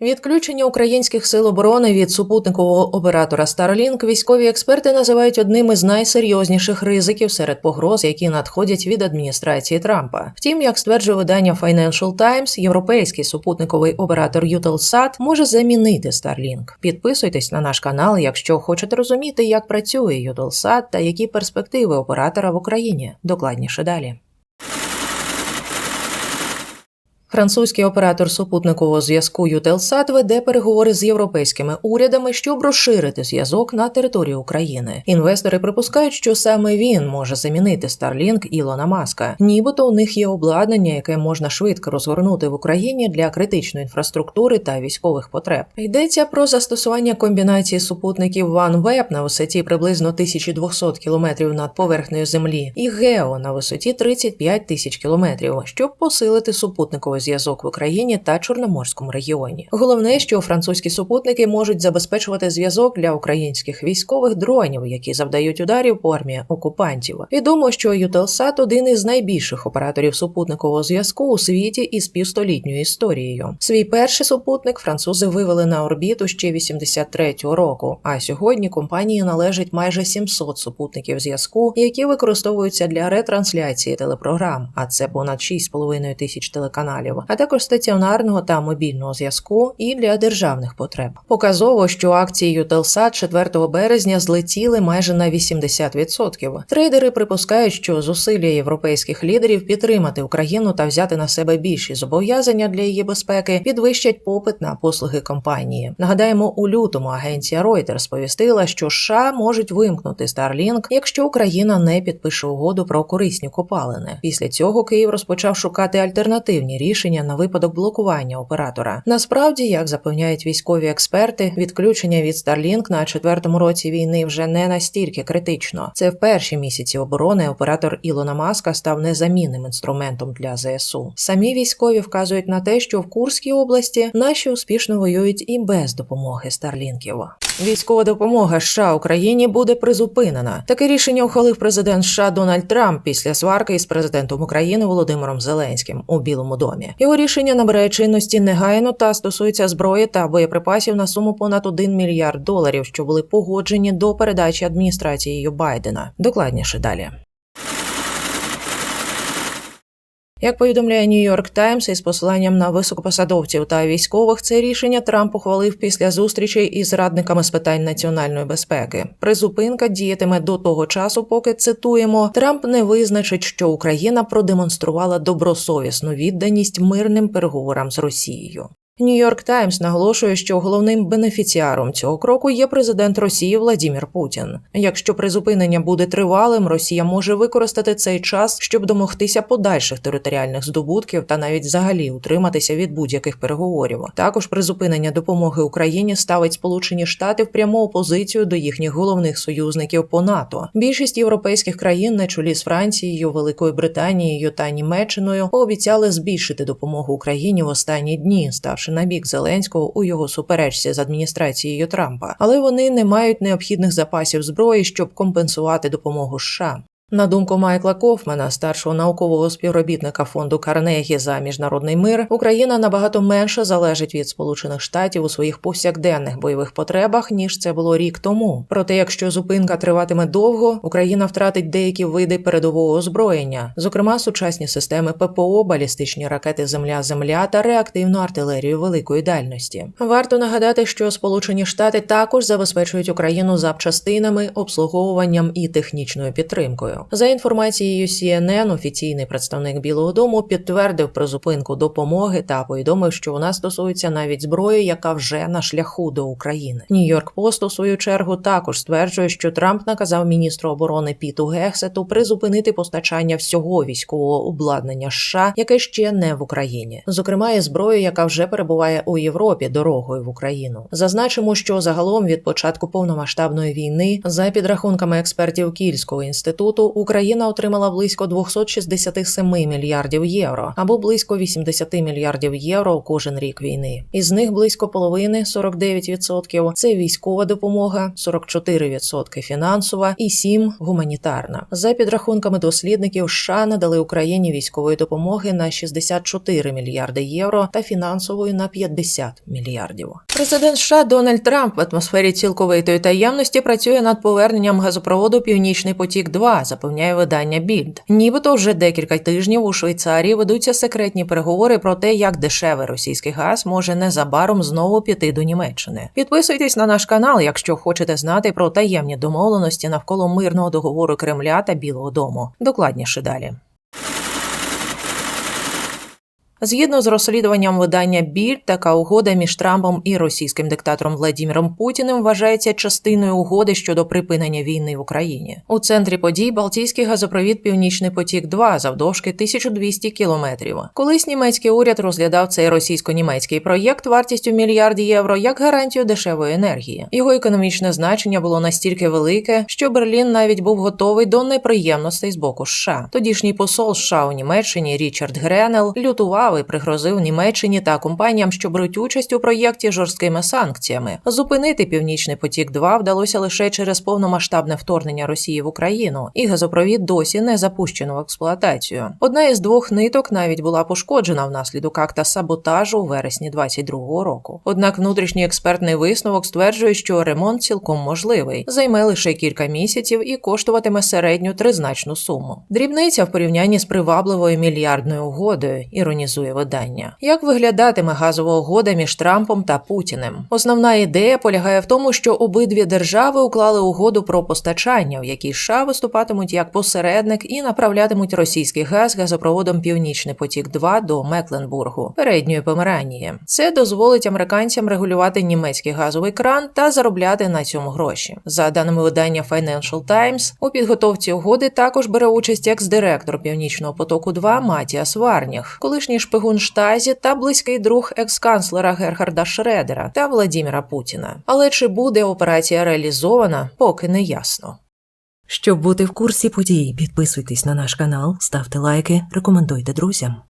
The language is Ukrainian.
Відключення українських сил оборони від супутникового оператора Starlink військові експерти називають одним із найсерйозніших ризиків серед погроз, які надходять від адміністрації Трампа. Втім, як стверджує видання Financial Times, європейський супутниковий оператор Eutelsat може замінити Starlink. Підписуйтесь на наш канал, якщо хочете розуміти, як працює Eutelsat та які перспективи оператора в Україні. Докладніше далі. Французький оператор супутникового зв'язку Eutelsat веде переговори з європейськими урядами, щоб розширити зв'язок на території України. Інвестори припускають, що саме він може замінити Starlink Ілона Маска. Нібито у них є обладнання, яке можна швидко розгорнути в Україні для критичної інфраструктури та військових потреб. Йдеться про застосування комбінації супутників OneWeb на висоті приблизно 1200 км над поверхнею землі і Гео на висоті 35 тисяч км, щоб посилити супутниковий зв'язок в Україні та Чорноморському регіоні. Головне, що французькі супутники можуть забезпечувати зв'язок для українських військових дронів, які завдають ударів по армії окупантів. Відомо, що Eutelsat – один із найбільших операторів супутникового зв'язку у світі із півстолітньою історією. Свій перший супутник французи вивели на орбіту ще 83-го року. А сьогодні компанії належить майже 700 супутників зв'язку, які використовуються для ретрансляції телепрограм. А це понад 6,5 тисяч телеканалів а також стаціонарного та мобільного зв'язку і для державних потреб. Показово, що акції Eutelsat 4 березня злетіли майже на 80%. Трейдери припускають, що зусилля європейських лідерів підтримати Україну та взяти на себе більші зобов'язання для її безпеки підвищать попит на послуги компанії. Нагадаємо, у лютому агенція Reuters сповістила, що США можуть вимкнути Starlink, якщо Україна не підпише угоду про корисні копалини. Після цього Київ розпочав шукати альтернативні рішення рішення на випадок блокування оператора. Насправді, як запевняють військові експерти, відключення від Starlink на четвертому році війни вже не настільки критично. Це в перші місяці оборони оператор Ілона Маска став незамінним інструментом для ЗСУ. Самі військові вказують на те, що в Курській області наші успішно воюють і без допомоги Старлінків. Військова допомога США Україні буде призупинена. Таке рішення ухвалив президент США Дональд Трамп після сварки із президентом України Володимиром Зеленським у Білому домі. Його рішення набирає чинності негайно та стосується зброї та боєприпасів на суму понад 1 мільярд доларів, що були погоджені до передачі адміністрацією Байдена. Докладніше далі. Як повідомляє Нью-Йорк Таймс із посиланням на високопосадовців та військових, це рішення Трамп ухвалив після зустрічей із радниками з питань національної безпеки. Призупинка діятиме до того часу, поки цитуємо Трамп не визначить, що Україна продемонструвала добросовісну відданість мирним переговорам з Росією. Нью-Йорк Таймс наголошує, що головним бенефіціаром цього кроку є президент Росії Владімір Путін. Якщо призупинення буде тривалим, Росія може використати цей час, щоб домогтися подальших територіальних здобутків та навіть взагалі утриматися від будь-яких переговорів. Також призупинення допомоги Україні ставить Сполучені Штати в пряму опозицію до їхніх головних союзників по НАТО. Більшість європейських країн на чолі з Францією, Великою Британією та Німеччиною пообіцяли збільшити допомогу Україні в останні дні, ставши ставши на бік Зеленського у його суперечці з адміністрацією Трампа, але вони не мають необхідних запасів зброї, щоб компенсувати допомогу США. На думку Майкла Кофмана, старшого наукового співробітника фонду Карнегі за міжнародний мир, Україна набагато менше залежить від Сполучених Штатів у своїх повсякденних бойових потребах ніж це було рік тому. Проте, якщо зупинка триватиме довго, Україна втратить деякі види передового озброєння, зокрема сучасні системи ППО, балістичні ракети Земля-Земля та реактивну артилерію великої дальності. Варто нагадати, що Сполучені Штати також забезпечують Україну запчастинами, обслуговуванням і технічною підтримкою. За інформацією CNN, офіційний представник Білого Дому підтвердив призупинку допомоги та повідомив, що вона стосується навіть зброї, яка вже на шляху до України. Нью-Йорк Пост у свою чергу також стверджує, що Трамп наказав міністру оборони Піту Гексету призупинити постачання всього військового обладнання США, яке ще не в Україні, зокрема і зброю, яка вже перебуває у Європі дорогою в Україну. Зазначимо, що загалом від початку повномасштабної війни, за підрахунками експертів Кільського інституту проєкту Україна отримала близько 267 мільярдів євро або близько 80 мільярдів євро кожен рік війни. Із них близько половини 49% – це військова допомога, 44% – фінансова і 7% – гуманітарна. За підрахунками дослідників, США надали Україні військової допомоги на 64 мільярди євро та фінансової на 50 мільярдів. Президент США Дональд Трамп в атмосфері цілковитої таємності працює над поверненням газопроводу Північний потік 2 запевняє видання Більд. Нібито вже декілька тижнів у Швейцарії ведуться секретні переговори про те, як дешевий російський газ може незабаром знову піти до Німеччини. Підписуйтесь на наш канал, якщо хочете знати про таємні домовленості навколо мирного договору Кремля та Білого Дому. Докладніше далі. Згідно з розслідуванням видання Біль, така угода між Трампом і російським диктатором Владіміром Путіним вважається частиною угоди щодо припинення війни в Україні. У центрі подій Балтійський газопровід Північний потік 2 завдовжки 1200 кілометрів. Колись німецький уряд розглядав цей російсько-німецький проєкт вартістю мільярд євро як гарантію дешевої енергії. Його економічне значення було настільки велике, що Берлін навіть був готовий до неприємностей з боку США. Тодішній посол США у Німеччині Річард Гренел лютував і пригрозив Німеччині та компаніям, що беруть участь у проєкті жорсткими санкціями. Зупинити північний потік 2 вдалося лише через повномасштабне вторгнення Росії в Україну, і газопровід досі не запущено в експлуатацію. Одна із двох ниток навіть була пошкоджена внаслідок акта саботажу у вересні 22-го року. Однак внутрішній експертний висновок стверджує, що ремонт цілком можливий, займе лише кілька місяців і коштуватиме середню тризначну суму. Дрібниця в порівнянні з привабливою мільярдною угодою. Іронізує видання. Як виглядатиме газова угода між Трампом та Путіним? Основна ідея полягає в тому, що обидві держави уклали угоду про постачання, в якій США виступатимуть як посередник і направлятимуть російський газ газопроводом Північний потік 2 до Мекленбургу, передньої Померанії. Це дозволить американцям регулювати німецький газовий кран та заробляти на цьому гроші. За даними видання Financial Times, у підготовці угоди також бере участь екс-директор Північного потоку 2 Матіас Варніх, колишній шпигун Штазі та близький друг екс-канцлера Герхарда Шредера та Владіміра Путіна. Але чи буде операція реалізована, поки не ясно. Щоб бути в курсі подій, підписуйтесь на наш канал, ставте лайки, рекомендуйте друзям.